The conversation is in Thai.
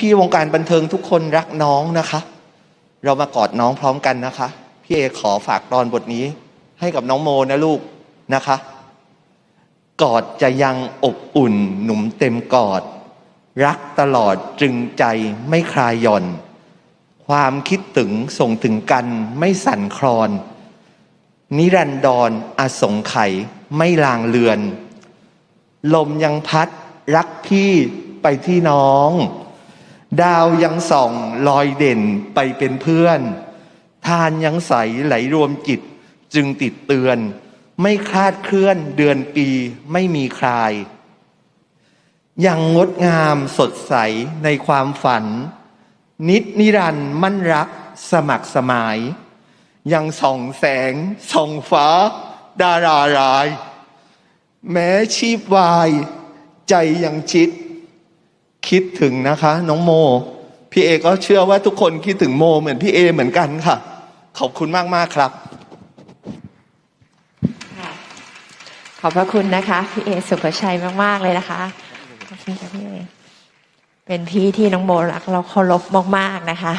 พี่ๆวงการบันเทิงทุกคนรักน้องนะคะ เรามากอดน้องพร้อมกันนะคะ พี่เอขอฝากตอนบทนี้ ให้กับน้องโมนะลูกนะคะ กอดจะยังอบอุ่นหนุ่มเต็มกอด รักตลอดตรึงใจไม่คลายหย่อน ความคิดถึงส่งถึงกันไม่สั่นคลอน นิรันดรอสงไขยไม่ลางเลือน ลมยังพัดรักพี่ไปที่น้อง ดาวยังส่องลอยเด่นไปเป็นเพื่อน ทานยังใสไหลรวมจิตจึงติดเตือน ไม่คลาดเคลื่อนเดือนปีไม่มีคลาย ยังงดงามสดใสในความฝัน นิดนิรันด์มั่นรักสมัครสมาย ยังส่องแสงส่องฟ้า ดาราราย แม้ชีพวาย ใจยังชิด คิดถึงนะคะ น้องโม พี่เอก็เชื่อว่าทุกคนคิดถึงโม เหมือนพี่เอเหมือนกันค่ะ ขอบคุณมากมากครับขอบพระคุณนะคะ พี่เอสุภชัยมาก ๆ เลยนะคะขอบคุณค่ะพี่เอเป็นพี่ที่น้องโมรักเราเคารพมาก ๆ นะคะ